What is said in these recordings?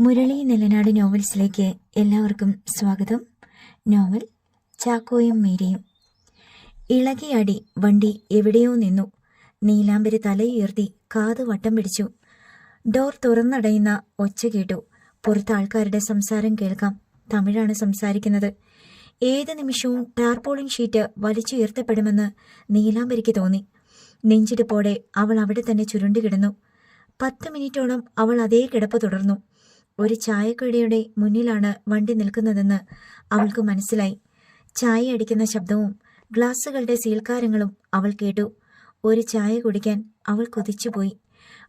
മുരളി നിലനാട് നോവൽസിലേക്ക് എല്ലാവർക്കും സ്വാഗതം. നോവൽ ചാക്കോയും മീരയും. ഇളകിയാടി വണ്ടി എവിടെയോ നിന്നു. നീലാംബരി തലയുയർത്തി കാത് വട്ടം പിടിച്ചു. ഡോർ തുറന്നടയുന്ന ഒച്ച കേട്ടു. പുറത്ത് ആൾക്കാരുടെ സംസാരം കേൾക്കാം. തമിഴാണ് സംസാരിക്കുന്നത്. ഏത് നിമിഷവും ടാർപോളിൻ ഷീറ്റ് വലിച്ചുയർത്തപ്പെടുമെന്ന് നീലാംബരിക്ക് തോന്നി. നെഞ്ചിടിപ്പോടെ അവൾ അവിടെ തന്നെ ചുരുണ്ടുകിടന്നു. പത്ത് മിനിറ്റോളം അവൾ അതേ കിടപ്പ് തുടർന്നു. ഒരു ചായക്കടയുടെ മുന്നിലാണ് വണ്ടി നിൽക്കുന്നതെന്ന് അവൾക്ക് മനസ്സിലായി. ചായ അടിക്കുന്ന ശബ്ദവും ഗ്ലാസ്സുകളുടെ സീൽക്കാരങ്ങളും അവൾ കേട്ടു. ഒരു ചായ കുടിക്കാൻ അവൾ കൊതിച്ചുപോയി.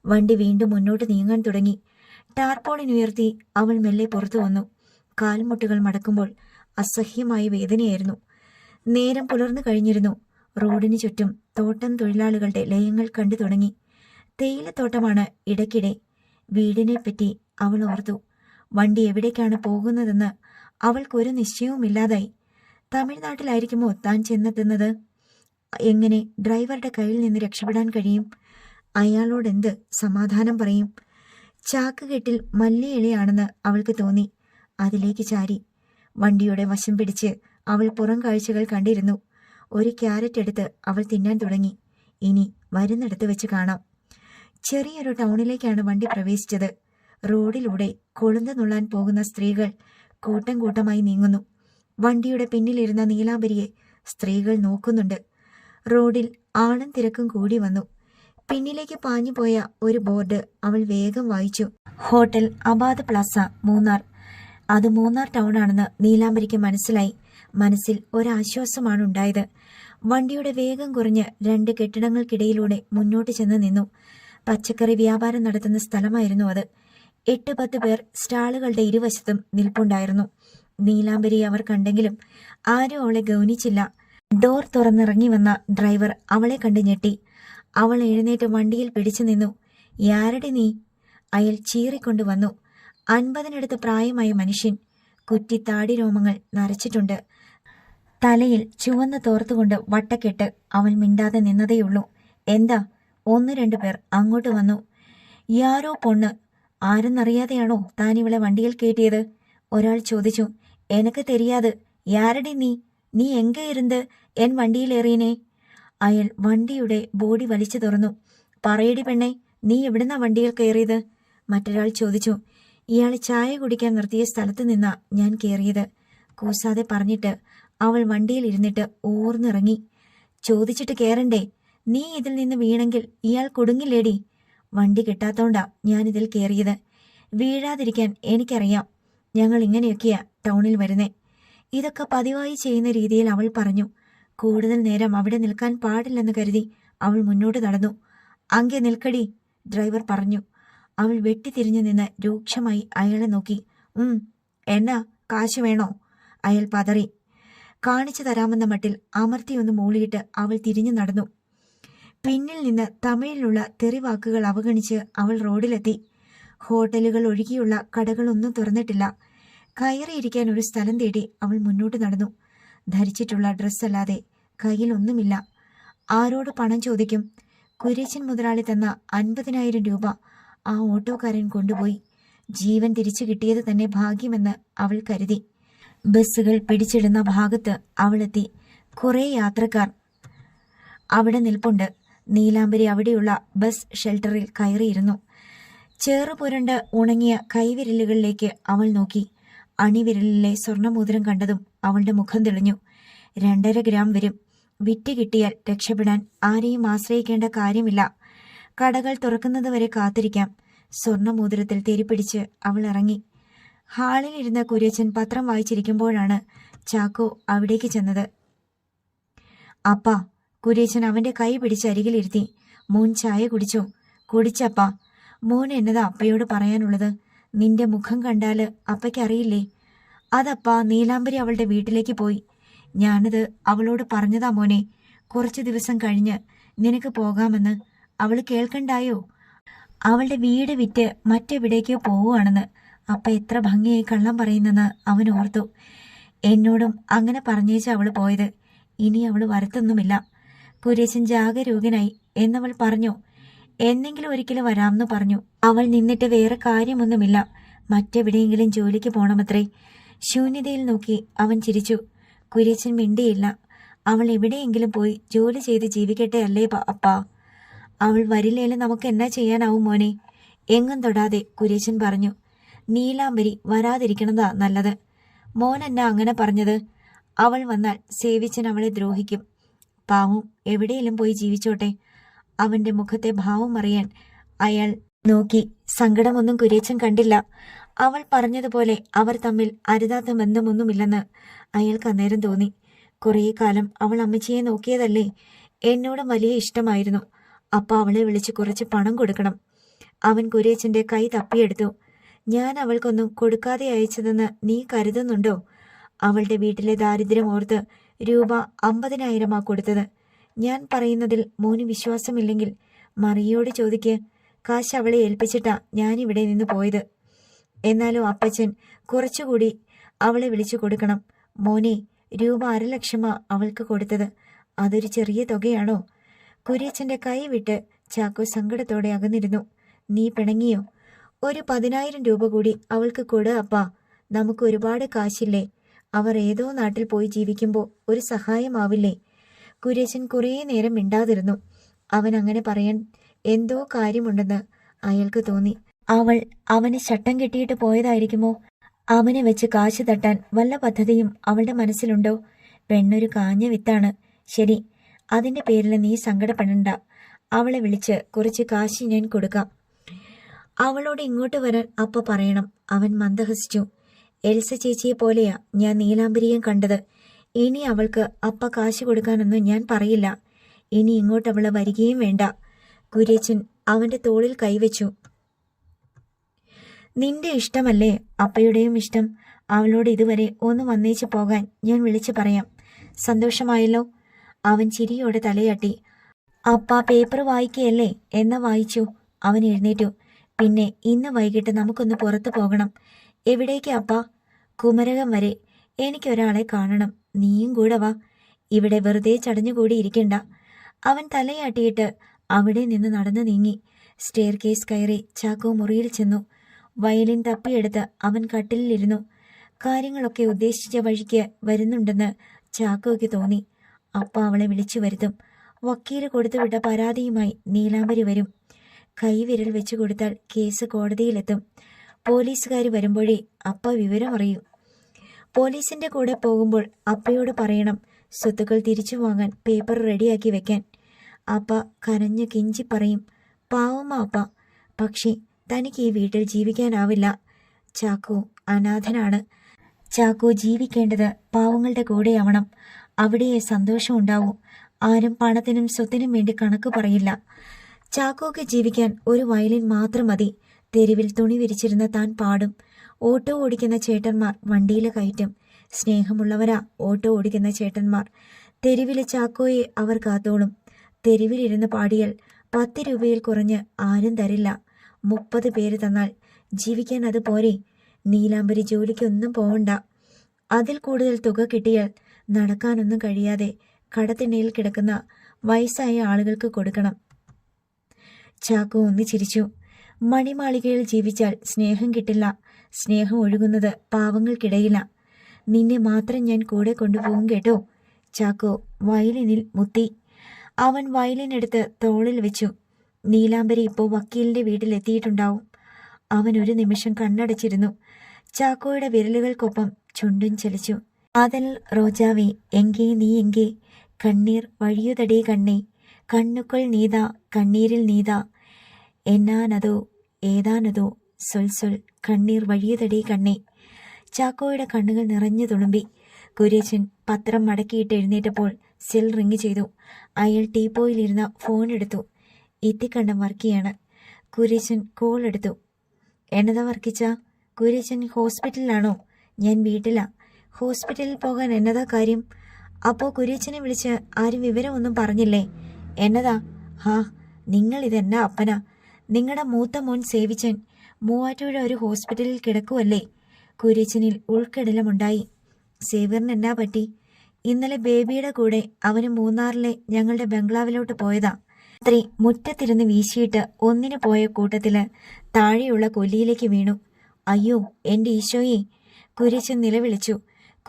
വണ്ടി വീണ്ടും മുന്നോട്ട് നീങ്ങാൻ തുടങ്ങി. ടാർപോളിനുയർത്തി അവൾ മെല്ലെ പുറത്തു വന്നു. കാൽമുട്ടുകൾ മടക്കുമ്പോൾ അസഹ്യമായ വേദനയായിരുന്നു. നേരം പുലർന്നു കഴിഞ്ഞിരുന്നു. റോഡിന് ചുറ്റും തോട്ടം തൊഴിലാളികളുടെ ലയങ്ങൾ കണ്ടു തുടങ്ങി. തേയിലത്തോട്ടമാണ് ഇടയ്ക്കിടെ വീടിനെപ്പറ്റി അവൾ ഓർത്തു. വണ്ടി എവിടേക്കാണ് പോകുന്നതെന്ന് അവൾക്കൊരു നിശ്ചയവുമില്ലാതായി. തമിഴ്നാട്ടിലായിരിക്കുമോ താൻ ചെന്നെത്തുന്നത്? എങ്ങനെ ഡ്രൈവറുടെ കയ്യിൽ നിന്ന് രക്ഷപ്പെടാൻ കഴിയും? അയാളോടെന്ത് സമാധാനം പറയും? ചാക്കുകെട്ടിൽ മല്ലിയിളയാണെന്ന് അവൾക്ക് തോന്നി. അതിലേക്ക് ചാരി. വണ്ടിയുടെ വശം പിടിച്ച് അവൾ പുറം കാഴ്ചകൾ കണ്ടിരുന്നു. ഒരു ക്യാരറ്റ് എടുത്ത് അവൾ തിന്നാൻ തുടങ്ങി. ഇനി വരുന്നിടത്ത് വെച്ച് കാണാം. ചെറിയൊരു ടൗണിലേക്കാണ് വണ്ടി പ്രവേശിച്ചത്. റോഡിലൂടെ കൊളുന്ത് നുള്ളാൻ പോകുന്ന സ്ത്രീകൾ കൂട്ടം കൂട്ടമായി നീങ്ങുന്നു. വണ്ടിയുടെ പിന്നിലിരുന്ന നീലാംബരിയെ സ്ത്രീകൾ നോക്കുന്നുണ്ട്. റോഡിൽ ആണും തിരക്കും കൂടി വന്നു. പിന്നിലേക്ക് പാഞ്ഞു പോയ ഒരു ബോർഡ് അവൾ വേഗം വായിച്ചു. Hotel Abad plaza Munnar. അത് മൂന്നാർ ടൗൺ ആണെന്ന് നീലാംബരിക്ക് മനസ്സിലായി. മനസ്സിൽ ഒരാശ്വാസമാണ് ഉണ്ടായത്. വണ്ടിയുടെ വേഗം കുറഞ്ഞ് രണ്ട് കെട്ടിടങ്ങൾക്കിടയിലൂടെ മുന്നോട്ട് ചെന്ന് നിന്നു. പച്ചക്കറി വ്യാപാരം നടത്തുന്ന സ്ഥലമായിരുന്നു അത്. എട്ട് പത്ത് പേർ സ്റ്റാളുകളുടെ ഇരുവശത്തും നിൽപ്പുണ്ടായിരുന്നു. നീലാംബരി അവർ കണ്ടെങ്കിലും ആരും അവളെ ഗൗനിച്ചില്ല. ഡോർ തുറന്നിറങ്ങി വന്ന ഡ്രൈവർ അവളെ കണ്ട് ഞെട്ടി. അവൾ എഴുന്നേറ്റ് വണ്ടിയിൽ പിടിച്ചു നിന്നു. യാരടി നീ? അയാൾ ചീറിക്കൊണ്ടു വന്നു. അൻപതിനടുത്ത് പ്രായമായ മനുഷ്യൻ കുറ്റി താടി രോമങ്ങൾ നരച്ചിട്ടുണ്ട്. തലയിൽ ചുവന്ന തോർത്തുകൊണ്ട് വട്ടക്കെട്ട് അവൻ മിണ്ടാതെ നിന്നതേയുള്ളൂ. എന്താ? ഒന്ന് രണ്ടു പേർ അങ്ങോട്ട് വന്നു. യാരോ പൊണ്ണ്? ആരെന്നറിയാതെയാണോ താൻ ഇവളെ വണ്ടിയിൽ കയറ്റിയത് ഒരാൾ ചോദിച്ചു. എനക്ക് തെരിയാത്. യാരടി നീ? നീ എങ്ക ഇരുന്ന് എൻ വണ്ടിയിലേറിയനെ അയാൾ വണ്ടിയുടെ ബോഡി വലിച്ചു തുറന്നു. പറയടി പെണ്ണെ നീ എവിടുന്നാ വണ്ടിയിൽ കയറിയത് മറ്റൊരാൾ ചോദിച്ചു. ഇയാൾ ചായ കുടിക്കാൻ നിർത്തിയ സ്ഥലത്ത് നിന്നാ ഞാൻ കയറിയത് കൂസാതെ പറഞ്ഞിട്ട് അവൾ വണ്ടിയിൽ ഇരുന്നിട്ട് ഓർന്നിറങ്ങി ചോദിച്ചിട്ട് കയറണ്ടേ നീ ഇതിൽ നിന്ന് വീണെങ്കിൽ ഇയാൾ കുടുങ്ങില്ലേടി? വണ്ടി കിട്ടാത്തോണ്ടാ ഞാനിതിൽ കയറിയത് വീഴാതിരിക്കാൻ എനിക്കറിയാം. ഞങ്ങൾ ഇങ്ങനെയൊക്കെയാ ടൗണിൽ വരുന്നേ. ഇതൊക്കെ പതിവായി ചെയ്യുന്ന രീതിയിൽ അവൾ പറഞ്ഞു. കൂടുതൽ നേരം അവിടെ നിൽക്കാൻ പാടില്ലെന്ന് കരുതി അവൾ മുന്നോട്ട് നടന്നു. അങ്കെ നിൽക്കടി ഡ്രൈവർ പറഞ്ഞു. അവൾ വെട്ടിത്തിരിഞ്ഞു നിന്ന് രൂക്ഷമായി അയാളെ നോക്കി. ഉം എന്നാ കാശ് വേണോ? അയാൾ പതറി. കാണിച്ചു തരാമെന്ന മട്ടിൽ അമർത്തിയൊന്ന് മൂളിയിട്ട് അവൾ തിരിഞ്ഞു നടന്നു. പിന്നിൽ നിന്ന് തമിഴിലുള്ള തെറിവാക്കുകൾ അവഗണിച്ച് അവൾ റോഡിലെത്തി. ഹോട്ടലുകൾ ഒഴുകിയുള്ള കടകളൊന്നും തുറന്നിട്ടില്ല. കയറിയിരിക്കാൻ ഒരു സ്ഥലം തേടി അവൾ മുന്നോട്ട് നടന്നു. ധരിച്ചിട്ടുള്ള ഡ്രസ്സല്ലാതെ കയ്യിലൊന്നുമില്ല. ആരോട് പണം ചോദിക്കും? കുര്യച്ചൻ മുതലാളി തന്ന അൻപതിനായിരം രൂപ ആ ഓട്ടോക്കാരൻ കൊണ്ടുപോയി. ജീവൻ തിരിച്ചു കിട്ടിയത് തന്നെ ഭാഗ്യമെന്ന് അവൾ കരുതി. ബസ്സുകൾ പിടിച്ചിടുന്ന ഭാഗത്ത് അവളെത്തി. കുറേ യാത്രക്കാർ അവിടെ നിൽപ്പുണ്ട്. നീലാംബരി അവിടെയുള്ള ബസ് ഷെൽട്ടറിൽ കയറിയിരുന്നു. ചേറുപുരണ്ട് ഉണങ്ങിയ കൈവിരലുകളിലേക്ക് അവൾ നോക്കി. അണിവിരലിലെ സ്വർണമോതിരം കണ്ടതും അവളുടെ മുഖം തെളിഞ്ഞു. രണ്ടര ഗ്രാം വരും. വിറ്റ് കിട്ടിയാൽ രക്ഷപ്പെടാൻ ആരെയും ആശ്രയിക്കേണ്ട കാര്യമില്ല. കടകൾ തുറക്കുന്നതുവരെ കാത്തിരിക്കാം. സ്വർണമോതിരത്തിൽ തെരിപ്പിടിച്ച് അവൾ ഇറങ്ങി. ഹാളിലിരുന്ന കുര്യച്ചൻ പത്രം വായിച്ചിരിക്കുമ്പോഴാണ് ചാക്കോ അവിടേക്ക് ചെന്നത്. അപ്പാ കുര്യച്ചൻ അവന്റെ കൈ പിടിച്ച് അരികിലിരുത്തി മോൻ ചായ കുടിച്ചോ? കുടിച്ചപ്പാ. മോൻ എന്നതാ അപ്പയോട് പറയാനുള്ളത്? നിന്റെ മുഖം കണ്ടാൽ അപ്പയ്ക്കറിയില്ലേ? അതപ്പാ നീലാംബരി അവളുടെ വീട്ടിലേക്ക് പോയി. ഞാനത് അവളോട് പറഞ്ഞതാ മോനെ. കുറച്ച് ദിവസം കഴിഞ്ഞ് നിനക്ക് പോകാമെന്ന് അവൾ കേൾക്കണ്ടായോ? അവളുടെ വീട് വിറ്റ് മറ്റെവിടേക്കോ പോവുകയാണെന്ന് അപ്പ എത്ര ഭംഗിയായി കള്ളം പറയുന്നെന്ന് അവൻ ഓർത്തു. എന്നോടും അങ്ങനെ പറഞ്ഞേച്ച അവൾ പോയത്. ഇനി അവൾ വരത്തൊന്നുമില്ല. കുരേശൻ ജാഗരൂകനായി എന്നവൾ പറഞ്ഞു എന്നെങ്കിലും ഒരിക്കലും വരാമെന്ന് പറഞ്ഞു. അവൾ നിന്നിട്ട് വേറെ കാര്യമൊന്നുമില്ല. മറ്റെവിടെയെങ്കിലും ജോലിക്ക് പോണമത്രേ. ശൂന്യതയിൽ നോക്കി അവൻ ചിരിച്ചു. കുര്യച്ചൻ മിണ്ടിയില്ല. അവൾ എവിടെയെങ്കിലും പോയി ജോലി ചെയ്ത് ജീവിക്കട്ടെ അല്ലേ അപ്പാ? അവൾ വരില്ലേലും നമുക്ക് എന്നാ ചെയ്യാനാവും മോനെ? എങ്ങും തൊടാതെ കുര്യച്ചൻ പറഞ്ഞു നീലാംബരി വരാതിരിക്കണതാ നല്ലത്. മോൻ അങ്ങനെ പറഞ്ഞത്? അവൾ വന്നാൽ സേവിച്ചൻ അവളെ ദ്രോഹിക്കും. പാവം എവിടെയെങ്കിലും പോയി ജീവിച്ചോട്ടെ. അവന്റെ മുഖത്തെ ഭാവം അറിയാൻ അയാൾ നോക്കി. സങ്കടമൊന്നും കുരേച്ചൻ കണ്ടില്ല. അവൾ പറഞ്ഞതുപോലെ അവർ തമ്മിൽ അരുതാത്ത ബന്ധമൊന്നുമില്ലെന്ന് അയാൾക്ക് അന്നേരം തോന്നി. കുറേ കാലം അവൾ അമ്മച്ചിയെ നോക്കിയതല്ലേ. എന്നോട് വലിയ ഇഷ്ടമായിരുന്നു. അപ്പ അവളെ വിളിച്ച് കുറച്ച് പണം കൊടുക്കണം. അവൻ കുരേച്ചന്റെ കൈ തപ്പിയെടുത്തു. ഞാൻ അവൾക്കൊന്നും കൊടുക്കാതെ അയച്ചതെന്ന് നീ കരുതുന്നുണ്ടോ? അവളുടെ വീട്ടിലെ ദാരിദ്ര്യം ഓർത്ത് രൂപ അമ്പതിനായിരമാ കൊടുത്തത്. ഞാൻ പറയുന്നതിൽ മോന് വിശ്വാസമില്ലെങ്കിൽ മറിയോട് ചോദിക്ക് കാശ് അവളെ ഏൽപ്പിച്ചിട്ടാ ഞാനിവിടെ നിന്ന് പോയത്? എന്നാലും അപ്പച്ചൻ കുറച്ചുകൂടി അവളെ വിളിച്ചു കൊടുക്കണം. മോനെ രൂപ അരലക്ഷമാ അവൾക്ക് കൊടുത്തത്. അതൊരു ചെറിയ തുകയാണോ? കുര്യച്ചന്റെ കൈ വിട്ട് ചാക്കോ സങ്കടത്തോടെ അകന്നിരുന്നു. നീ പിണങ്ങിയോ? ഒരു പതിനായിരം രൂപ കൂടി അവൾക്ക് കൊട് അപ്പാ. നമുക്ക് ഒരുപാട് കാശില്ലേ. അവർ ഏതോ നാട്ടിൽ പോയി ജീവിക്കുമ്പോൾ ഒരു സഹായമാവില്ലേ? കുരേശൻ കുറേ നേരം മിണ്ടാതിരുന്നു. അവൻ അങ്ങനെ പറയാൻ എന്തോ കാര്യമുണ്ടെന്ന് അയാൾക്ക് തോന്നി. അവൾ അവന് ചട്ടം കെട്ടിയിട്ട് പോയതായിരിക്കുമോ? അവനെ വെച്ച് കാശ് തട്ടാൻ വല്ല പദ്ധതിയും അവളുടെ മനസ്സിലുണ്ടോ? പെണ്ണൊരു കാഞ്ഞ വിത്താണ്. ശരി അതിന്റെ പേരിൽ നീ സങ്കടപ്പെടണ്ട. അവളെ വിളിച്ച് കുറച്ച് കാശ് ഞാൻ കൊടുക്കാം. അവളോട് ഇങ്ങോട്ട് വരാൻ അപ്പ പറയണം. അവൻ മന്ദഹസിച്ചു. എൽസ ചേച്ചിയെ പോലെയാ ഞാൻ നീലാംബരിയും കണ്ടത്. ഇനി അവൾക്ക് അപ്പ കാശ് കൊടുക്കാനൊന്നും ഞാൻ പറയില്ല. ഇനി ഇങ്ങോട്ട് അവൾ വരികയും വേണ്ട. കുര്യച്ചൻ അവന്റെ തോളിൽ കൈവച്ചു. നിന്റെ ഇഷ്ടമല്ലേ? അപ്പയുടെയും ഇഷ്ടം. അവളോട് ഇതുവരെ ഒന്ന് വന്നേച്ച് പോകാൻ ഞാൻ വിളിച്ചു പറയാം. സന്തോഷമായല്ലോ? അവൻ ചിരിയോടെ തലയാട്ടി. അപ്പ പേപ്പർ വായിക്കുകയല്ലേ എന്നാ വായിച്ചു. അവൻ എഴുന്നേറ്റു. പിന്നെ ഇന്ന് വൈകിട്ട് നമുക്കൊന്ന് പുറത്തു പോകണം. എവിടേക്ക് അപ്പ? കുമരകം വരെ. എനിക്കൊരാളെ കാണണം. നീയും കൂടെ വാ. ഇവിടെ വെറുതെ ചടഞ്ഞുകൂടി ഇരിക്കണ്ട. അവൻ തലയാട്ടിയിട്ട് അവിടെ നിന്ന് നടന്നു നീങ്ങി. സ്റ്റെയർ കേസ് കയറി ചാക്കോ മുറിയിൽ ചെന്നു. വയലിൻ തപ്പിയെടുത്ത് അവൻ കട്ടിലിരുന്നു കാര്യങ്ങളൊക്കെ ഉദ്ദേശിച്ച വഴിക്ക് വരുന്നുണ്ടെന്ന് ചാക്കോയ്ക്ക് തോന്നി. അപ്പ അവളെ വിളിച്ചു വരുത്തും. വക്കീൽ കൊടുത്തുവിട്ട പരാതിയുമായി നീലാംബരി വരും. കൈവിരൽ വെച്ചു കൊടുത്താൽ കേസ് കോടതിയിലെത്തും. പോലീസുകാർ വരുമ്പോഴേ അപ്പ വിവരം അറിയൂ. പോലീസിന്റെ കൂടെ പോകുമ്പോൾ അപ്പയോട് പറയണം സ്വത്തുക്കൾ തിരിച്ചു വാങ്ങാൻ പേപ്പർ റെഡിയാക്കി വെക്കാൻ. അപ്പ കരഞ്ഞു കിഞ്ചി പറയും പാവമ്മ അപ്പ. പക്ഷേ തനിക്ക് ഈ വീട്ടിൽ ജീവിക്കാനാവില്ല. ചാക്കോ അനാഥനാണ്. ചാക്കോ ജീവിക്കേണ്ടത് പാവങ്ങളുടെ കൂടെയാവണം. അവിടെയേ സന്തോഷം ഉണ്ടാവൂ. ആരും പണത്തിനും സ്വത്തിനും വേണ്ടി കണക്ക് പറയില്ല. ചാക്കോക്ക് ജീവിക്കാൻ ഒരു വയലിൻ മാത്രം മതി. തെരുവിൽ തുണി വിരിച്ചിരുന്ന താൻ പാടും. ഓട്ടോ ഓടിക്കുന്ന ചേട്ടന്മാർ വണ്ടിയിൽ കയറ്റും. സ്നേഹമുള്ളവരാ ഓട്ടോ ഓടിക്കുന്ന ചേട്ടന്മാർ. തെരുവിലെ ചാക്കോയെ അവർ കാത്തോളും. തെരുവിലിരുന്ന് പാടിയാൽ പത്ത് രൂപയിൽ കുറഞ്ഞ് ആരും തരില്ല. മുപ്പത് പേര് തന്നാൽ ജീവിക്കാൻ അത് പോരെ. നീലാംബരി ജോലിക്കൊന്നും പോവണ്ട. അതിൽ കൂടുതൽ തുക കിട്ടിയാൽ നടക്കാനൊന്നും കഴിയാതെ കടത്തിണ്ണയിൽ കിടക്കുന്ന വയസ്സായ ആളുകൾക്ക് കൊടുക്കണം. ചാക്കോ ഒന്ന് ചിരിച്ചു. മണിമാളികയിൽ ജീവിച്ചാൽ സ്നേഹം കിട്ടില്ല. സ്നേഹം ഒഴുകുന്നത് പാവങ്ങൾക്കിടയില്ല നിന്നെ മാത്രം ഞാൻ കൂടെ കൊണ്ടുപോകും കേട്ടോ. ചാക്കോ വയലിനിൽ മുത്തി. അവൻ വയലിനെടുത്ത് തോളിൽ വെച്ചു. നീലാംബരി ഇപ്പോൾ വക്കീലിന്റെ വീട്ടിലെത്തിയിട്ടുണ്ടാവും. അവൻ ഒരു നിമിഷം കണ്ണടച്ചിരുന്നു. ചാക്കോയുടെ വിരലുകൾക്കൊപ്പം ചുണ്ടും ചലിച്ചു. അതൽ റോജാവേ എങ്കേ നീ എങ്കേ. കണ്ണീർ വഴിയുതടി കണ്ണേ. കണ്ണുക്കൾ നീതാ കണ്ണീരിൽ നീതാ. എന്നാനതോ ഏതാനതോ സൊൽ സൊൽ കണ്ണീർ വഴിയതടി കണ്ണേ. ചാക്കോയുടെ കണ്ണുകൾ നിറഞ്ഞു തുളുമ്പി. കുര്യച്ചൻ പത്രം മടക്കിയിട്ട് എഴുന്നേറ്റപ്പോൾ സെൽ റിങ് ചെയ്തു. അയാൾ ടീപ്പോയിലിരുന്ന ഫോൺ എടുത്തു. ഇത്തിക്കണ്ണം വർക്കിയാണ്. കുര്യച്ചൻ കോൾ എടുത്തു. എന്നതാ വർക്കിച്ച? കുര്യച്ചൻ ഹോസ്പിറ്റലിലാണോ? ഞാൻ വീട്ടിലാ. ഹോസ്പിറ്റലിൽ പോകാൻ എന്നതാ കാര്യം? അപ്പോൾ കുര്യച്ചനെ വിളിച്ച് ആരും വിവരമൊന്നും പറഞ്ഞില്ലേ? എന്നതാ? ഹാ നിങ്ങൾ ഇതെന്നാ അപ്പനാ? നിങ്ങളുടെ മൂത്ത മോൻ സേവിച്ചൻ മൂവാറ്റുപുഴ ഒരു ഹോസ്പിറ്റലിൽ കിടക്കുവല്ലേ? കുര്യച്ചനിൽ ഉൾക്കിടലമുണ്ടായി. സേവറിന് എന്നാ പറ്റി? ഇന്നലെ ബേബിയുടെ കൂടെ അവന് മൂന്നാറിലെ ഞങ്ങളുടെ ബംഗ്ലാവിലോട്ട് പോയതാ. രാത്രി മുറ്റത്തിരുന്ന് വീശിയിട്ട് ഒന്നിനു പോയ കൂട്ടത്തിൽ താഴെയുള്ള കൊല്ലിയിലേക്ക് വീണു. അയ്യോ എന്റെ ഈശോയെ. കുര്യച്ചൻ നിലവിളിച്ചു.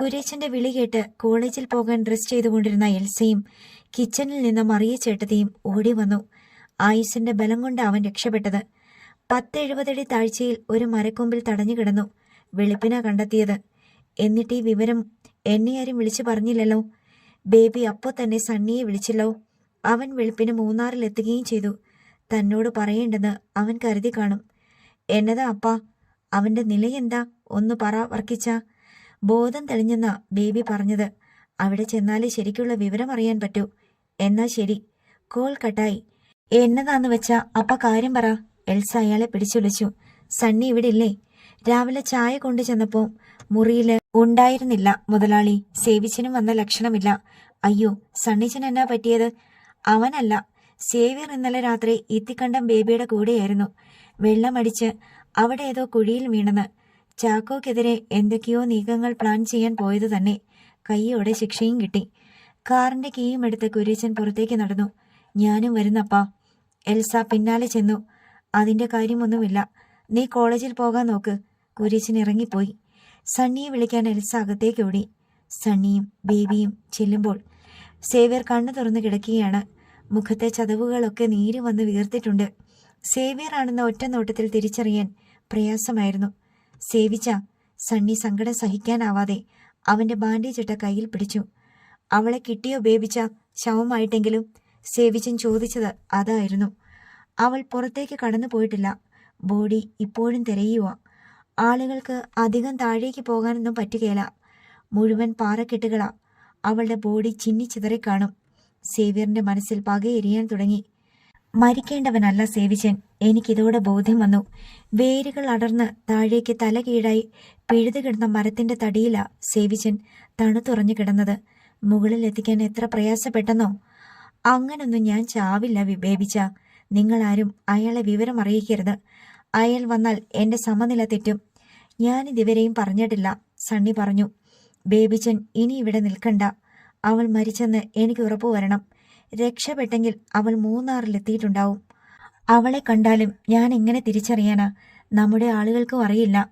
കുര്യച്ചന്റെ വിളി കേട്ട് കോളേജിൽ പോകാൻ ഡ്രസ് ചെയ്തുകൊണ്ടിരുന്ന എൽസയും കിച്ചണിൽ നിന്ന് മറിയ ചേട്ടത്തിയും ഓടി വന്നു. ആയുസിന്റെ ബലം കൊണ്ട് അവൻ രക്ഷപ്പെട്ടത്. പത്തെഴുപതടി താഴ്ചയിൽ ഒരു മരക്കൊമ്പിൽ തടഞ്ഞു കിടന്നു. വെളുപ്പിന കണ്ടെത്തിയത്. എന്നിട്ട് ഈ വിവരം എന്നെ ആരും വിളിച്ചു പറഞ്ഞില്ലല്ലോ. ബേബി അപ്പോൾ തന്നെ സണ്ണിയെ വിളിച്ചല്ലോ. അവൻ വെളുപ്പിന് മൂന്നാറിലെത്തുകയും ചെയ്തു. തന്നോട് പറയേണ്ടെന്ന് അവൻ കരുതി കാണും. എന്നതാ അപ്പാ? അവന്റെ നിലയെന്താ? ഒന്ന് പറ വർക്കിച്ച. ബോധം തെളിഞ്ഞെന്ന ബേബി പറഞ്ഞത്. അവിടെ ചെന്നാലേ ശരിക്കുള്ള വിവരം അറിയാൻ പറ്റൂ. എന്നാ ശരി. കോൾ കട്ടായി. എന്നതാന്ന് വെച്ചാ അപ്പ കാര്യം പറ. എൽസ അയാളെ പിടിച്ചുലച്ചു. സണ്ണി ഇവിടെ ഇല്ലേ രാവിലെ ചായ കൊണ്ടു ചെന്നപ്പോ മുറിയിൽ ഉണ്ടായിരുന്നില്ല മുതലാളി. സേവിച്ചനും വന്ന ലക്ഷണമില്ല. അയ്യോ സണ്ണിച്ചൻ എന്നാ പറ്റിയത്? അവനല്ല. സേവ്യർ ഇന്നലെ രാത്രി ഇത്തിക്കണ്ടം ബേബിയുടെ കൂടെയായിരുന്നു. വെള്ളമടിച്ച് അവിടെ ഏതോ കുഴിയിൽ വീണെന്ന്. ചാക്കോക്കെതിരെ എന്തൊക്കെയോ നീക്കങ്ങൾ പ്ലാൻ ചെയ്യാൻ പോയത് തന്നെ. കയ്യോടെ ശിക്ഷയും കിട്ടി. കാറിന്റെ കീയും എടുത്ത് കുര്യച്ചൻ പുറത്തേക്ക് നടന്നു. ഞാനും വരുന്നപ്പാ. എൽസ പിന്നാലെ ചെന്നു. അതിന്റെ കാര്യമൊന്നുമില്ല. നീ കോളേജിൽ പോകാൻ നോക്ക്. കുര്യച്ചൻ ഇറങ്ങിപ്പോയി. സണ്ണിയെ വിളിക്കാൻ എൽസ അകത്തേക്ക് ഓടി. സണ്ണിയും ബേബിയും ചെല്ലുമ്പോൾ സേവ്യർ കണ്ണു തുറന്നു കിടക്കുകയാണ്. മുഖത്തെ ചതവുകളൊക്കെ നീര് വന്ന് വീർത്തിട്ടുണ്ട്. സേവ്യർ ആണെന്ന ഒറ്റ നോട്ടത്തിൽ തിരിച്ചറിയാൻ പ്രയാസമായിരുന്നു. സേവിച്ച സണ്ണി സങ്കടം സഹിക്കാനാവാതെ അവന്റെ ബാൻഡേജ് ഇട്ട കയ്യിൽ പിടിച്ചു. അവളെ കിട്ടിയോ ബേബിച്ച? ശവമായിട്ടെങ്കിലും സേവിച്ചൻ ചോദിച്ചത് അതായിരുന്നു. അവൾ പുറത്തേക്ക് കടന്നു പോയിട്ടില്ല. ബോഡി ഇപ്പോഴും തിരയുക ആളുകൾക്ക് അധികം താഴേക്ക് പോകാനൊന്നും പറ്റുകയില്ല. മുഴുവൻ പാറക്കെട്ടുകളാ. അവളുടെ ബോഡി ചിന്നിച്ചിതറി കാണും. സേവ്യറിന്റെ മനസ്സിൽ പകയെരിയാൻ തുടങ്ങി. മരിക്കേണ്ടവനല്ല സേവിച്ചൻ. എനിക്കിതോടെ ബോധ്യം വന്നു. വേരുകൾ അടർന്ന് താഴേക്ക് തല കീഴായി പിഴുതു കിടന്ന മരത്തിന്റെ തടിയിലാ സേവിച്ചൻ തണുത്തുറഞ്ഞു കിടന്നത്. മുകളിലെത്തിക്കാൻ എത്ര പ്രയാസപ്പെട്ടെന്നോ. അങ്ങനൊന്നും ഞാൻ ചാവില്ല വിവേപിച്ച നിങ്ങളാരും അയാളെ വിവരം അറിയിക്കരുത്. അയാൾ വന്നാൽ എന്റെ സമനില തെറ്റും. ഞാനിതുവരെയും പറഞ്ഞിട്ടില്ല സണ്ണി പറഞ്ഞു. ബേബിച്ചൻ ഇനി ഇവിടെ നിൽക്കണ്ട. അവൾ മരിച്ചെന്ന് എനിക്ക് ഉറപ്പു വരണം. രക്ഷപ്പെട്ടെങ്കിൽ അവൾ മൂന്നാറിലെത്തിയിട്ടുണ്ടാവും. അവളെ കണ്ടാലും ഞാൻ എങ്ങനെ തിരിച്ചറിയാനാ? നമ്മുടെ ആളുകൾക്കും അറിയില്ല.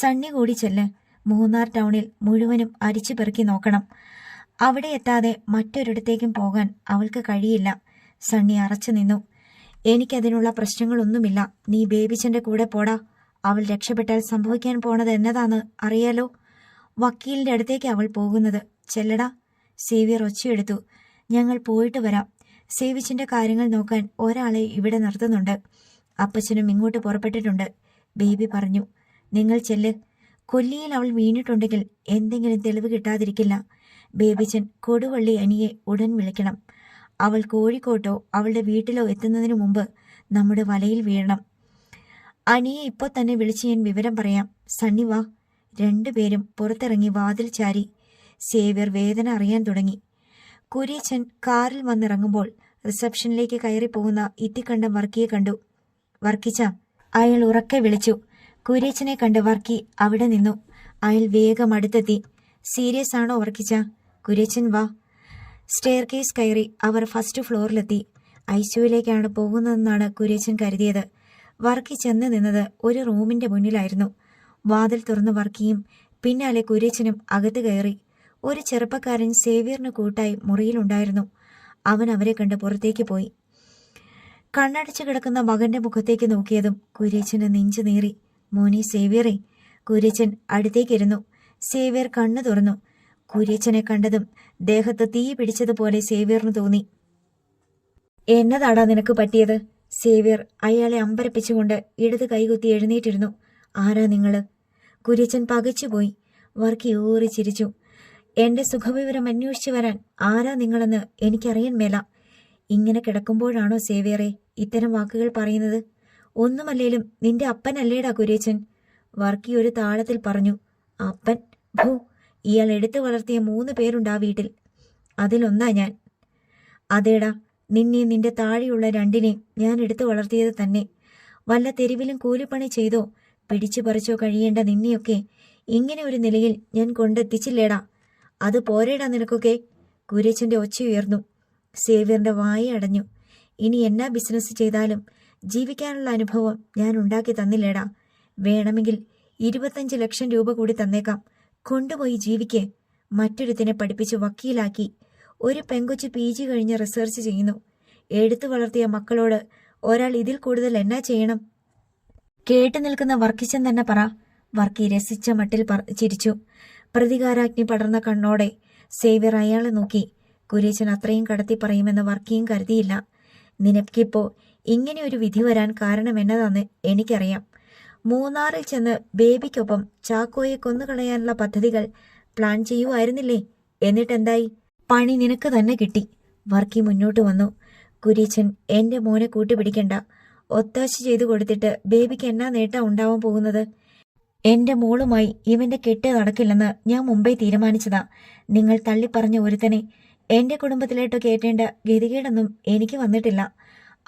സണ്ണി കൂടി ചെല്ല്. മൂന്നാർ ടൗണിൽ മുഴുവനും അരിച്ചു പെറുക്കി നോക്കണം. അവിടെ എത്താതെ മറ്റൊരിടത്തേക്കും പോകാൻ അവൾക്ക് കഴിയില്ല. സണ്ണി അറച്ചു നിന്നു. എനിക്കതിനുള്ള പ്രശ്നങ്ങളൊന്നുമില്ല. നീ ബേബിച്ചന്റെ കൂടെ പോടാ. അവൾ രക്ഷപ്പെട്ടാൽ സംഭവിക്കാൻ പോണത് എന്നതാന്ന് അറിയാലോ? വക്കീലിന്റെ അടുത്തേക്ക് അവൾ പോകുന്നത്. ചെല്ലടാ. സേവിയർ ഒച്ചയെടുത്തു. ഞങ്ങൾ പോയിട്ട് വരാം. സേവിച്ചിന്റെ കാര്യങ്ങൾ നോക്കാൻ ഒരാളെ ഇവിടെ നിർത്തുന്നുണ്ട്. അപ്പച്ചനും ഇങ്ങോട്ട് പുറപ്പെട്ടിട്ടുണ്ട്. ബേബി പറഞ്ഞു നിങ്ങൾ ചെല്ല്. കൊല്ലിയിൽ അവൾ വീണിട്ടുണ്ടെങ്കിൽ എന്തെങ്കിലും തെളിവ് കിട്ടാതിരിക്കില്ല. ബേബിച്ചൻ കൊടുവള്ളി അനിയെ ഉടൻ വിളിക്കണം. അവൾ കോഴിക്കോട്ടോ അവളുടെ വീട്ടിലോ എത്തുന്നതിന് മുമ്പ് നമ്മുടെ വലയിൽ വീഴണം. അനിയെ ഇപ്പോൾ തന്നെ വിളിച്ച് ഞാൻ വിവരം പറയാം. സണ്ണി വാ. രണ്ടുപേരും പുറത്തിറങ്ങി വാതിൽ ചാരി സേവ്യർ വേദന അറിയാൻ തുടങ്ങി. കുര്യച്ചൻ കാറിൽ വന്നിറങ്ങുമ്പോൾ റിസപ്ഷനിലേക്ക് കയറിപ്പോകുന്ന ഇത്തിക്കണ്ടം വർക്കിയെ കണ്ടു. വർക്കിച്ച അയാൾ ഉറക്കെ വിളിച്ചു. കുര്യച്ചനെ കണ്ട് വർക്കി അവിടെ നിന്നു. അയാൾ വേഗം അടുത്തെത്തി. സീരിയസ് ആണോ വർക്കിച്ച? കുര്യച്ചൻ വാ. സ്റ്റെയർ കേസ് കയറി അവർ ഫസ്റ്റ് ഫ്ലോറിലെത്തി. ഐസിയുയിലേക്കാണ് പോകുന്നതെന്നാണ് കുര്യച്ചൻ കരുതിയത്. വർക്കി ചെന്ന് നിന്നത് ഒരു റൂമിന്റെ മുന്നിലായിരുന്നു. വാതിൽ തുറന്ന് വർക്കിയും പിന്നാലെ കുര്യച്ചനും അകത്ത് കയറി. ഒരു ചെറുപ്പക്കാരൻ സേവ്യറിന് കൂട്ടായി മുറിയിലുണ്ടായിരുന്നു. അവൻ അവരെ കണ്ട് പുറത്തേക്ക് പോയി. കണ്ണടച്ചു കിടക്കുന്ന മകന്റെ മുഖത്തേക്ക് നോക്കിയതും കുര്യച്ചന് നെഞ്ചു നീറി. മോനി സേവ്യറെ. കുര്യച്ചൻ അടുത്തേക്കിരുന്നു. സേവ്യർ കണ്ണു തുറന്നു. കുര്യച്ചനെ കണ്ടതും ദേഹത്ത് തീ പിടിച്ചതുപോലെ സേവ്യറിന് തോന്നി. എന്നതാടാ നിനക്ക് പറ്റിയത്? സേവ്യർ അയാളെ അമ്പരപ്പിച്ചുകൊണ്ട് ഇടത് കൈകുത്തി എഴുന്നേറ്റിരുന്നു. ആരാ നിങ്ങൾ? കുര്യച്ചൻ പകച്ചുപോയി. വർക്കി ഊറി ചിരിച്ചു. എന്റെ സുഖവിവരം അന്വേഷിച്ചു വരാൻ ആരാ നിങ്ങളെന്ന് എനിക്കറിയാൻ മേല. ഇങ്ങനെ കിടക്കുമ്പോഴാണോ സേവ്യറെ ഇത്തരം വാക്കുകൾ പറയുന്നത്? ഒന്നുമല്ലേലും നിന്റെ അപ്പനല്ലേടാ കുര്യച്ചൻ? വർക്കി ഒരു താളത്തിൽ പറഞ്ഞു. അപ്പൻ? ഭൂ ഇയാൾ എടുത്തു വളർത്തിയ മൂന്ന് പേരുണ്ട് ആ വീട്ടിൽ. അതിലൊന്നാ ഞാൻ. അതേടാ നിന്നെ നിന്റെ താഴെയുള്ള രണ്ടിനെ ഞാൻ എടുത്തു വളർത്തിയത് തന്നെ. വല്ല തെരുവിലും കൂലിപ്പണി ചെയ്തോ പിടിച്ചു പറിച്ചോ കഴിയേണ്ട നിന്നെയൊക്കെ ഇങ്ങനെ ഒരു നിലയിൽ ഞാൻ കൊണ്ടെത്തിച്ചില്ലേടാ. അത് പോരേടാ നിനക്കൊക്കെ. കുര്യച്ചന്റെ ഒച്ച ഉയർന്നു. സേവ്യറിന്റെ വായ അടഞ്ഞു. ഇനി എന്നാ ബിസിനസ് ചെയ്താലും ജീവിക്കാനുള്ള അനുഭവം ഞാൻ ഉണ്ടാക്കി തന്നില്ലേടാ. വേണമെങ്കിൽ ഇരുപത്തഞ്ച് ലക്ഷം രൂപ കൂടി തന്നേക്കാം. കൊണ്ടുപോയി ജീവിക്ക്. മറ്റൊരുത്തിനെ പഠിപ്പിച്ച് വക്കീലാക്കി. ഒരു പെങ്കൊച്ച് പി ജി കഴിഞ്ഞ് റിസർച്ച് ചെയ്യുന്നു. എടുത്തു വളർത്തിയ മക്കളോട് ഒരാൾ ഇതിൽ കൂടുതൽ എന്നാ ചെയ്യണം? കേട്ടു നിൽക്കുന്ന വർക്കിച്ചൻ തന്നെ പറ. വർക്കി രസിച്ച മട്ടിൽ ചിരിച്ചു. പ്രതികാരാഗ്നി പടർന്ന കണ്ണോടെ സേവ്യർ അയാളെ നോക്കി. കുര്യച്ചൻ അത്രയും കടത്തി പറയുമെന്ന് വർക്കിയും കരുതിയില്ല. നിനക്കിപ്പോ ഇങ്ങനെ ഒരു വിധി വരാൻ കാരണം എന്നതാന്ന് എനിക്കറിയാം. മൂന്നാറിൽ ചെന്ന് ബേബിക്കൊപ്പം ചാക്കോയെ കൊന്നുകളയാനുള്ള പദ്ധതികൾ പ്ലാൻ ചെയ്യുമായിരുന്നില്ലേ എന്നിട്ടെന്തായി? പണി നിനക്ക് തന്നെ കിട്ടി. വർക്കി മുന്നോട്ട് വന്നു. കുരീച്ചൻ എന്റെ മോനെ കൂട്ടുപിടിക്കണ്ട ഒത്താശ ചെയ്തു കൊടുത്തിട്ട് ബേബിക്ക് എന്നാ നേട്ടം ഉണ്ടാവാൻ പോകുന്നത്? എന്റെ മോളുമായി ഇവന്റെ കെട്ട് നടക്കില്ലെന്ന് ഞാൻ മുമ്പേ തീരുമാനിച്ചതാ. നിങ്ങൾ തള്ളിപ്പറഞ്ഞ ഒരുത്തനെ എന്റെ കുടുംബത്തിലേട്ട് കയറ്റേണ്ട ഗതികേടൊന്നും എനിക്ക് വന്നിട്ടില്ല.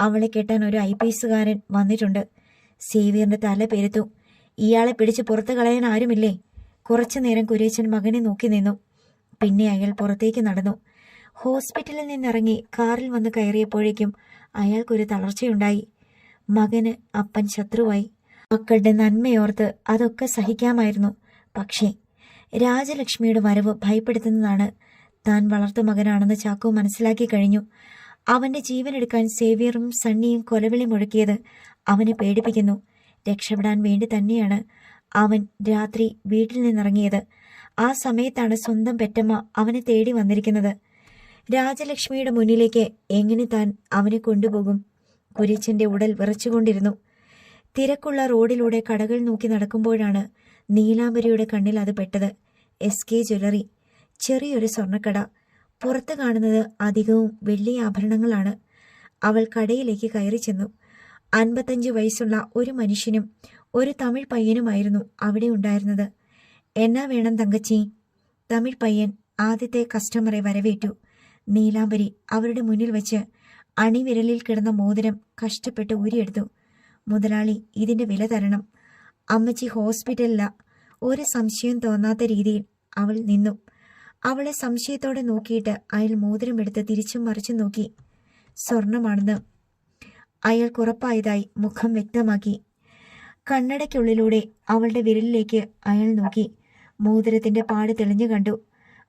അവളെ കെട്ടാൻ ഒരു ഐ പി എസുകാരൻ വന്നിട്ടുണ്ട്. സേവിയറിന്റെ തല പെരുത്തു. ഇയാളെ പിടിച്ച് പുറത്തു കളയാൻ ആരുമില്ലേ? കുറച്ചു നേരം കുരേച്ചൻ മകനെ നോക്കി നിന്നു. പിന്നെ അയാൾ പുറത്തേക്ക് നടന്നു. ഹോസ്പിറ്റലിൽ നിന്നിറങ്ങി കാറിൽ വന്ന് കയറിയപ്പോഴേക്കും അയാൾക്കൊരു തളർച്ചയുണ്ടായി. മകന് അപ്പൻ ശത്രുവായി. മക്കളുടെ നന്മയോർത്ത് അതൊക്കെ സഹിക്കാമായിരുന്നു. പക്ഷേ രാജലക്ഷ്മിയുടെ വരവ് ഭയപ്പെടുത്തുന്നതാണ് താൻ വളർത്തു മകനാണെന്ന് ചാക്കോ മനസ്സിലാക്കി കഴിഞ്ഞു. അവന്റെ ജീവനെടുക്കാൻ സേവിയറും സണ്ണിയും കൊലവിളി മുഴക്കിയത് അവനെ പേടിപ്പിക്കുന്നു. രക്ഷപ്പെടാൻ വേണ്ടി തന്നെയാണ് അവൻ രാത്രി വീട്ടിൽ നിന്നിറങ്ങിയത്. ആ സമയത്താണ് സ്വന്തം പെറ്റമ്മ അവനെ തേടി വന്നിരിക്കുന്നത്. രാജലക്ഷ്മിയുടെ മുന്നിലേക്ക് എങ്ങനെ താൻ അവനെ കൊണ്ടുപോകും? കുരിച്ചിന്റെ ഉടൽ വിറച്ചുകൊണ്ടിരുന്നു. തിരക്കുള്ള റോഡിലൂടെ കടകൾ നോക്കി നടക്കുമ്പോഴാണ് നീലാംബരിയുടെ കണ്ണിൽ അത് പെട്ടത്. S K jewellery. ചെറിയൊരു സ്വർണക്കട. പുറത്ത് കാണുന്നത് അധികവും വെള്ളി ആഭരണങ്ങളാണ്. അവൾ കടയിലേക്ക് കയറി ചെന്നു. അൻപത്തഞ്ച് വയസ്സുള്ള ഒരു മനുഷ്യനും ഒരു തമിഴ് പയ്യനുമായിരുന്നു അവിടെ ഉണ്ടായിരുന്നത്. എന്നാ വേണം തങ്കച്ചി? തമിഴ് പയ്യൻ ആദ്യത്തെ കസ്റ്റമറെ വരവേറ്റു. നീലാംബരി അവരുടെ മുന്നിൽ വെച്ച് അണിവിരലിൽ കിടന്ന മോതിരം കഷ്ടപ്പെട്ട് ഊരിയെടുത്തു. മുതലാളി ഇതിന്റെ വില തരണം. അമ്മച്ചി ഹോസ്പിറ്റലില. ഒരു സംശയം തോന്നാത്ത രീതിയിൽ അവൾ നിന്നു. അവളെ സംശയത്തോടെ നോക്കിയിട്ട് അയാൾ മോതിരം എടുത്ത് തിരിച്ചും മറിച്ചും നോക്കി. സ്വർണമാണെന്ന് അയാൾക്ക് ഉറപ്പായതായി മുഖം വ്യക്തമാക്കി. കണ്ണടയ്ക്കുള്ളിലൂടെ അവളുടെ വിരലിലേക്ക് അയാൾ നോക്കി. മോതിരത്തിന്റെ പാട് തെളിഞ്ഞു കണ്ടു.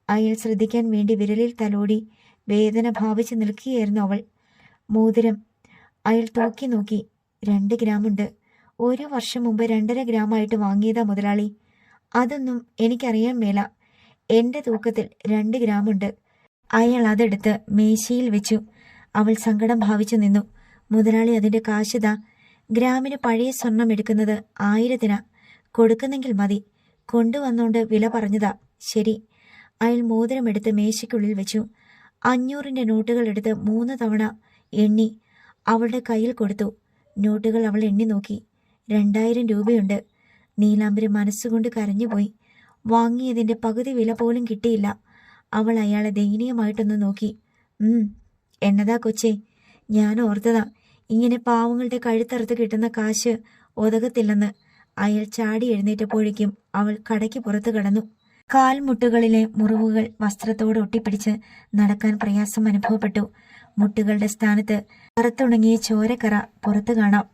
അയാൾ ശ്രദ്ധിക്കാൻ വേണ്ടി വിരലിൽ തലോടി വേദന ഭാവിച്ചു നിൽക്കുകയായിരുന്നു അവൾ. മോതിരം. അയാൾ തൂക്കി നോക്കി. രണ്ട് ഗ്രാമുണ്ട്. ഒരു വർഷം മുമ്പ് രണ്ടര ഗ്രാമായിട്ട് വാങ്ങിയതാ മുതലാളി. അതൊന്നും എനിക്കറിയാൻ മേല. എന്റെ തൂക്കത്തിൽ രണ്ട് ഗ്രാമുണ്ട്. അയാൾ അതെടുത്ത് മേശയിൽ വെച്ചു. അവൾ സങ്കടം ഭാവിച്ചു നിന്നു. മുതലാളി അതിന്റെ കാശുതാ ഗ്രാമിന് പഴയ സ്വർണം എടുക്കുന്നത് ആയിരത്തിന. കൊടുക്കുന്നെങ്കിൽ മതി. കൊണ്ടുവന്നോണ്ട് വില പറഞ്ഞതാ. ശരി. അയാൾ മോതിരമെടുത്ത് മേശയ്ക്കുള്ളിൽ വെച്ചു. അഞ്ഞൂറിന്റെ നോട്ടുകൾ എടുത്ത് മൂന്ന് തവണ എണ്ണി അവളുടെ കയ്യിൽ കൊടുത്തു. നോട്ടുകൾ അവൾ എണ്ണി നോക്കി. രണ്ടായിരം രൂപയുണ്ട്. നീലാംബരി മനസ്സുകൊണ്ട് കരഞ്ഞുപോയി. വാങ്ങിയതിന്റെ പകുതി വില പോലും കിട്ടിയില്ല. അവൾ അയാളെ ദയനീയമായിട്ടൊന്ന് നോക്കി. എന്നതാ കൊച്ചേ? ഞാൻ ഓർത്തതാ. ഇങ്ങനെ പാവങ്ങളുടെ കഴുത്തറുത്ത് കിട്ടുന്ന കാശ് ഒതകത്തില്ലെന്ന് അയാൾ ചാടി എഴുന്നേറ്റപ്പോഴേക്കും അവൾ കടയ്ക്ക് പുറത്തു കടന്നു. കാൽമുട്ടുകളിലെ മുറിവുകൾ വസ്ത്രത്തോട് ഒട്ടിപ്പിടിച്ച് നടക്കാൻ പ്രയാസം അനുഭവപ്പെട്ടു. മുട്ടുകളുടെ സ്ഥാനത്ത് കറുത്തുണങ്ങിയ ചോരക്കറ പുറത്തു കാണാം.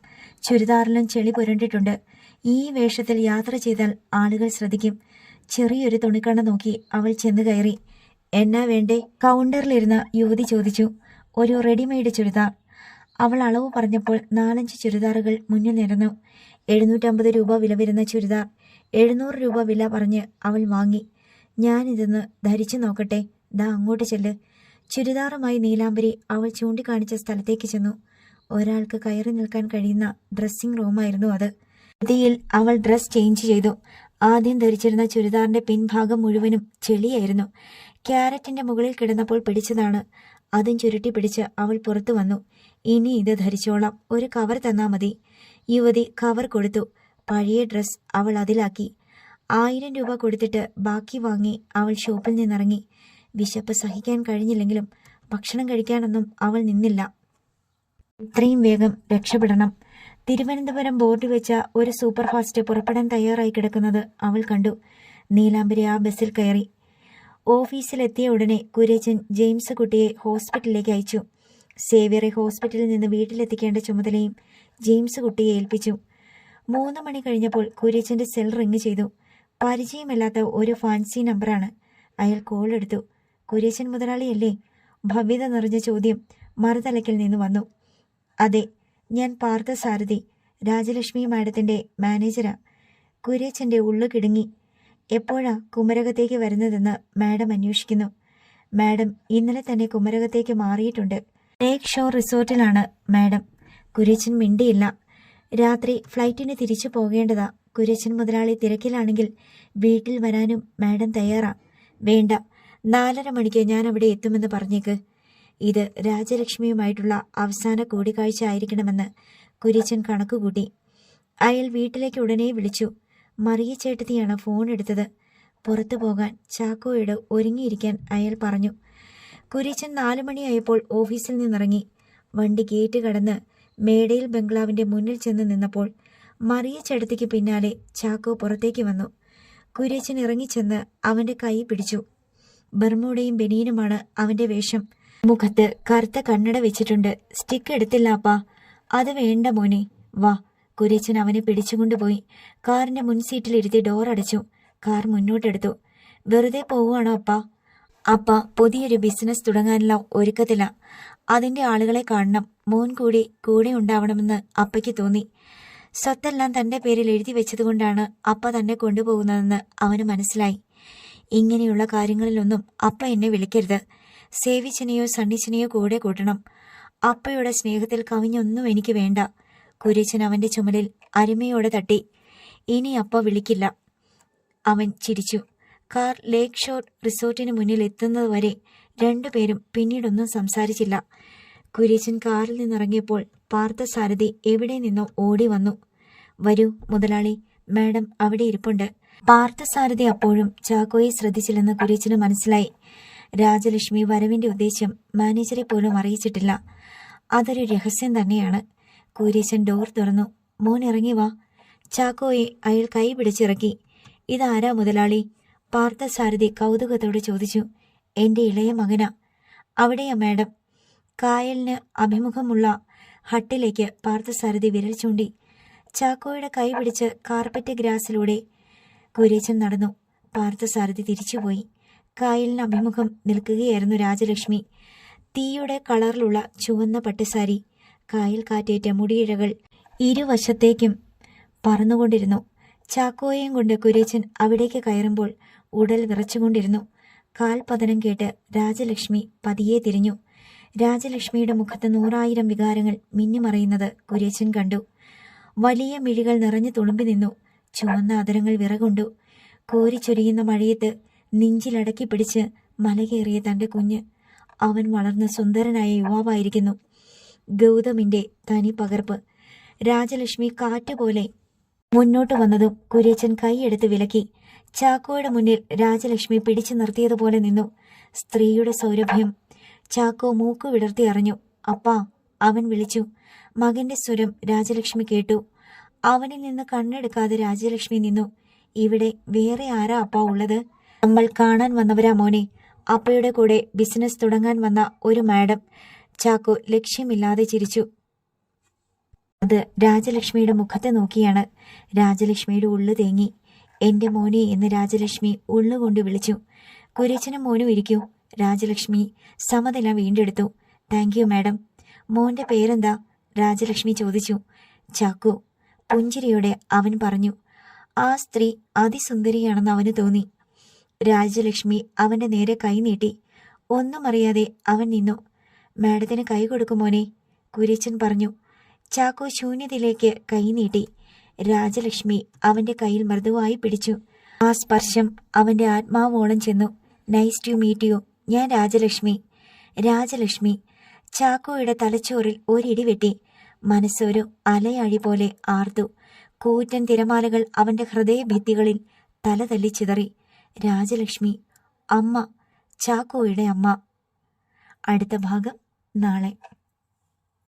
ചുരിദാറിലും ചെളി പുരണ്ടിട്ടുണ്ട്. ഈ വേഷത്തിൽ യാത്ര ചെയ്താൽ ആളുകൾ ശ്രദ്ധിക്കും. ചെറിയൊരു തുണിക്കണ്ണ നോക്കി അവൾ ചെന്ന് കയറി. എന്നാ വേണ്ടേ? കൗണ്ടറിലിരുന്ന യുവതി ചോദിച്ചു. ഒരു റെഡിമെയ്ഡ് ചുരിദാർ. അവൾ അളവ് പറഞ്ഞപ്പോൾ നാലഞ്ച് ചുരിദാറുകൾ മുന്നിൽ നിരന്നു. എഴുന്നൂറ്റമ്പത് രൂപ വില വരുന്ന ചുരിദാർ. എഴുന്നൂറ് രൂപ വില പറഞ്ഞ് അവൾ വാങ്ങി. ഞാനിതൊന്ന് ധരിച്ചു നോക്കട്ടെ. ദാ അങ്ങോട്ട് ചെല്ല്. ചുരിദാറുമായി നീലാംബരി അവൾ ചൂണ്ടിക്കാണിച്ച സ്ഥലത്തേക്ക് ചെന്നു. ഒരാൾക്ക് കയറി നിൽക്കാൻ കഴിയുന്ന ഡ്രസ്സിംഗ് റൂമായിരുന്നു അത്. ഗതിയിൽ അവൾ ഡ്രസ് ചേഞ്ച് ചെയ്തു. ആദ്യം ധരിച്ചിരുന്ന ചുരിദാറിന്റെ പിൻഭാഗം മുഴുവനും ചെളിയായിരുന്നു. ക്യാരറ്റിന്റെ മുകളിൽ കിടന്നപ്പോൾ പിടിച്ചതാണ്. അതും ചുരുട്ടി പിടിച്ച് അവൾ പുറത്തു വന്നു. ഇനി ഇത് ധരിച്ചോളാം. ഒരു കവർ തന്നാ മതി. യുവതി കവർ കൊടുത്തു. പഴയ ഡ്രസ് അവൾ അതിലാക്കി. ആയിരം രൂപ കൊടുത്തിട്ട് ബാക്കി വാങ്ങി അവൾ ഷോപ്പിൽ നിന്നിറങ്ങി. വിശപ്പ് സഹിക്കാൻ കഴിഞ്ഞില്ലെങ്കിലും ഭക്ഷണം കഴിക്കാനൊന്നും അവൾ നിന്നില്ല. ഇത്രയും വേഗം രക്ഷപ്പെടണം. തിരുവനന്തപുരം ബോർഡ് വെച്ച ഒരു സൂപ്പർ ഫാസ്റ്റ് പുറപ്പെടാൻ തയ്യാറായി കിടക്കുന്നത് അവൾ കണ്ടു. നീലാംബരി ആ ബസ്സിൽ കയറി. ഓഫീസിലെത്തിയ ഉടനെ കുരേജൻ ജെയിംസ് കുട്ടിയെ ഹോസ്പിറ്റലിലേക്ക് അയച്ചു. സേവ്യറെ ഹോസ്പിറ്റലിൽ നിന്ന് വീട്ടിലെത്തിക്കേണ്ട ചുമതലയും ജെയിംസ് കുട്ടിയെ ഏൽപ്പിച്ചു. മൂന്ന് മണി കഴിഞ്ഞപ്പോൾ കുര്യച്ചന്റെ സെൽ റിങ് ചെയ്തു. പരിചയമില്ലാത്ത ഒരു ഫാൻസി നമ്പറാണ്. അയാൾ കോൾ എടുത്തു. കുര്യച്ചൻ മുതലാളിയല്ലേ? ഭവ്യത നിറഞ്ഞ ചോദ്യം മറുതലക്കിൽ നിന്ന് വന്നു. അതെ ഞാൻ പാർത്ഥസാരഥി രാജലക്ഷ്മി മാഡത്തിന്റെ മാനേജരാ. കുര്യച്ചന്റെ ഉള്ളു കിടുങ്ങി എപ്പോഴാ കുമരകത്തേക്ക് വരുന്നതെന്ന് മാഡം അന്വേഷിക്കുന്നു. മാഡം ഇന്നലെ തന്നെ കുമരകത്തേക്ക് മാറിയിട്ടുണ്ട്. ലേക്ക് ഷോർ റിസോർട്ടിലാണ് മാഡം. കുര്യച്ചൻ മിണ്ടിയില്ല. രാത്രി ഫ്ലൈറ്റിന് തിരിച്ചു പോകേണ്ടതാ. കുര്യച്ചൻ മുതലാളി തിരക്കിലാണെങ്കിൽ വീട്ടിൽ വരാനും മാഡം തയ്യാറാ. വേണ്ട. നാലര മണിക്ക് ഞാൻ അവിടെ എത്തുമെന്ന് പറഞ്ഞേക്ക്. ഇത് രാജലക്ഷ്മിയുമായിട്ടുള്ള അവസാന കൂടിക്കാഴ്ച ആയിരിക്കണമെന്ന് കുര്യച്ചൻ കണക്കുകൂട്ടി. അയാൾ വീട്ടിലേക്ക് ഉടനെ വിളിച്ചു. മറിയ ചേട്ടത്തിയാണ് ഫോൺ എടുത്തത്. പുറത്തു പോകാൻ ചാക്കോയോട് ഒരുങ്ങിയിരിക്കാൻ അയാൾ പറഞ്ഞു. കുരിച്ചൻ നാലു മണിയായപ്പോൾ ഓഫീസിൽ നിന്നിറങ്ങി. വണ്ടി ഗേറ്റ് കടന്ന് മേടയിൽ ബംഗ്ലാവിന്റെ മുന്നിൽ ചെന്ന് നിന്നപ്പോൾ മറിയ ചേട്ടത്തിക്ക് പിന്നാലെ ചാക്കോ പുറത്തേക്ക് വന്നു. കുര്യച്ചൻ ഇറങ്ങിച്ചെന്ന് അവന്റെ കൈ പിടിച്ചു. ബർമൂടയും ബനീനുമാണ് അവന്റെ വേഷം. മുഖത്ത് കറുത്ത കണ്ണട വെച്ചിട്ടുണ്ട്. സ്റ്റിക്ക് എടുത്തില്ല അപ്പാ. അത് വേണ്ട മോനെ. വാ. കുര്യച്ചൻ അവനെ പിടിച്ചുകൊണ്ടുപോയി. കാറിന്റെ മുൻസീറ്റിലിരുത്തി ഡോർ അടച്ചു. കാർ മുന്നോട്ടെടുത്തു. വെറുതെ പോവുകയാണോ അപ്പ? അപ്പ പുതിയൊരു ബിസിനസ് തുടങ്ങാനുള്ള ഒരുക്കത്തില. അതിന്റെ ആളുകളെ കാണണം. മോൻ കൂടി കൂടെ ഉണ്ടാവണമെന്ന് അപ്പയ്ക്ക് തോന്നി. സ്വത്തെല്ലാം തന്റെ പേരിൽ എഴുതി വെച്ചതുകൊണ്ടാണ് അപ്പ തന്നെ കൊണ്ടുപോകുന്നതെന്ന് അവന് മനസ്സിലായി. ഇങ്ങനെയുള്ള കാര്യങ്ങളിലൊന്നും അപ്പ എന്നെ വിളിക്കരുത്. സേവിച്ചനെയോ സണ്ണിച്ചനെയോ കൂടെ കൂട്ടണം. അപ്പയുടെ സ്നേഹത്തിൽ കവിഞ്ഞൊന്നും എനിക്ക് വേണ്ട. കുര്യച്ചൻ അവന്റെ ചുമലിൽ അരുമയോടെ തട്ടി. ഇനി അപ്പ വിളിക്കില്ല. അവൻ ചിരിച്ചു. കാർ ലേക്ക് ഷോർ റിസോർട്ടിന് മുന്നിൽ എത്തുന്നതുവരെ രണ്ടുപേരും പിന്നീടൊന്നും സംസാരിച്ചില്ല. കുര്യച്ചൻ കാറിൽ നിന്നിറങ്ങിയപ്പോൾ പാർത്ഥസാരഥി എവിടെ നിന്നോ ഓടി വന്നു. വരൂ മുതലാളി മാഡം അവിടെ ഇരിപ്പുണ്ട്. പാർത്ഥസാരഥി അപ്പോഴും ചാക്കോയെ ശ്രദ്ധിച്ചില്ലെന്ന് കുര്യച്ചന് മനസ്സിലായി. രാജലക്ഷ്മി വരവിന്റെ ഉദ്ദേശ്യം മാനേജറെ പോലും അറിയിച്ചിട്ടില്ല. അതൊരു രഹസ്യം തന്നെയാണ്. കുര്യച്ചൻ ഡോർ തുറന്നു. മോൻ ഇറങ്ങി വാ. ചാക്കോയെ അയാൾ കൈ പിടിച്ചിറക്കി. ഇതാരാ മുതലാളി? പാർത്ഥസാരഥി കൗതുകത്തോടെ ചോദിച്ചു. എന്റെ ഇളയ മകന. അവിടെയാ മാഡം. കായലിന് അഭിമുഖമുള്ള ഹട്ടിലേക്ക് പാർത്ഥസാരഥി വിരൽ ചൂണ്ടി. ചാക്കോയുടെ കൈ പിടിച്ച് കാർപ്പറ്റ് ഗ്രാസിലൂടെ കുരേച്ചൻ നടന്നു. പാർത്ഥസാരഥി തിരിച്ചുപോയി. കായലിന് അഭിമുഖം നിൽക്കുകയായിരുന്നു രാജലക്ഷ്മി. തീയുടെ കളറിലുള്ള ചുവന്ന പട്ടുസാരി. കായൽ കാറ്റേറ്റ മുടിയിഴകൾ ഇരുവശത്തേക്കും പറന്നുകൊണ്ടിരുന്നു. ചാക്കോയെയും കൊണ്ട് കുര്യച്ചൻ അവിടേക്ക് കയറുമ്പോൾ ഉടൽ വിറച്ചുകൊണ്ടിരുന്നു. കാൽപതനം കേട്ട് രാജലക്ഷ്മി പതിയെ തിരിഞ്ഞു. രാജലക്ഷ്മിയുടെ മുഖത്ത് നൂറായിരം വികാരങ്ങൾ മിന്നിമറയുന്നത് കുര്യച്ചൻ കണ്ടു. വലിയ മിഴികൾ നിറഞ്ഞു തുളുമ്പി നിന്നു. ചുവന്ന അതരങ്ങൾ വിറകൊണ്ടു. കോരിച്ചൊരിയുന്ന മഴയത്ത് നെഞ്ചിലടക്കി പിടിച്ച് മലകേറിയ തന്റെ കുഞ്ഞ്. അവൻ വളർന്ന സുന്ദരനായ യുവാവായിരിക്കുന്നു. ഗൗതമിന്റെ തനി പകർപ്പ് രാജലക്ഷ്മി കാറ്റുപോലെ മുന്നോട്ട് വന്നതും കുര്യച്ചൻ കൈയെടുത്ത് വിലക്കി. ചാക്കോയുടെ മുന്നിൽ രാജലക്ഷ്മി പിടിച്ചു നിർത്തിയതുപോലെ നിന്നു. സ്ത്രീയുടെ സൗരഭ്യം. ചാക്കോ മൂക്കു വിടർത്തി അറിഞ്ഞു. അപ്പാ അവൻ വിളിച്ചു. മകന്റെ സ്വരം രാജലക്ഷ്മി കേട്ടു. അവനിൽ നിന്ന് കണ്ണെടുക്കാതെ രാജലക്ഷ്മി നിന്നു. ഇവിടെ വേറെ ആരാ അപ്പാ ഉള്ളത്? നമ്മൾ കാണാൻ വന്നവരാ മോനെ. അപ്പയുടെ കൂടെ ബിസിനസ് തുടങ്ങാൻ വന്ന ഒരു മാഡം. ചാക്കോ ലക്ഷ്യമില്ലാതെ ചിരിച്ചു. അത് രാജലക്ഷ്മിയുടെ മുഖത്തെ നോക്കിയാണ്. രാജലക്ഷ്മിയുടെ ഉള്ളു തേങ്ങി. എന്റെ മോനെ എന്ന് രാജലക്ഷ്മി ഉള്ളുകൊണ്ട് വിളിച്ചു. കുരച്ചനും മോനും ഇരിക്കൂ. രാജലക്ഷ്മി സമനില വീണ്ടെടുത്തു. Thank you madam. മോന്റെ പേരെന്താ? രാജലക്ഷ്മി ചോദിച്ചു. ചാക്കു പുഞ്ചിരിയോടെ അവൻ പറഞ്ഞു. ആ സ്ത്രീ അതിസുന്ദരിയാണെന്ന് അവന് തോന്നി. രാജലക്ഷ്മി അവന്റെ നേരെ കൈ നീട്ടി. ഒന്നും അറിയാതെ അവൻ നിന്നു. മാഡത്തിന് കൈ കൊടുക്കുമോനെ കുര്യച്ചൻ പറഞ്ഞു. ചാക്കോ ശൂന്യതയിലേക്ക് കൈ നീട്ടി. രാജലക്ഷ്മി അവന്റെ കയ്യിൽ മൃദുവായി പിടിച്ചു. ആ സ്പർശം അവന്റെ ആത്മാവോളം ചെന്നു. നൈസ് ടു മീറ്റ് യു ഞാൻ രാജലക്ഷ്മി. രാജലക്ഷ്മി. ചാക്കോയുടെ തലച്ചോറിൽ ഒരിടി വെട്ടി. മനസ്സൊരു അലയാഴി പോലെ ആർത്തു. കൂറ്റൻ തിരമാലകൾ അവന്റെ ഹൃദയഭിത്തികളിൽ തലതല്ലി തല്ലിച്ചിതറി രാജലക്ഷ്മി അമ്മ. ചാക്കോയുടെ അമ്മ. അടുത്ത ഭാഗം. 哪里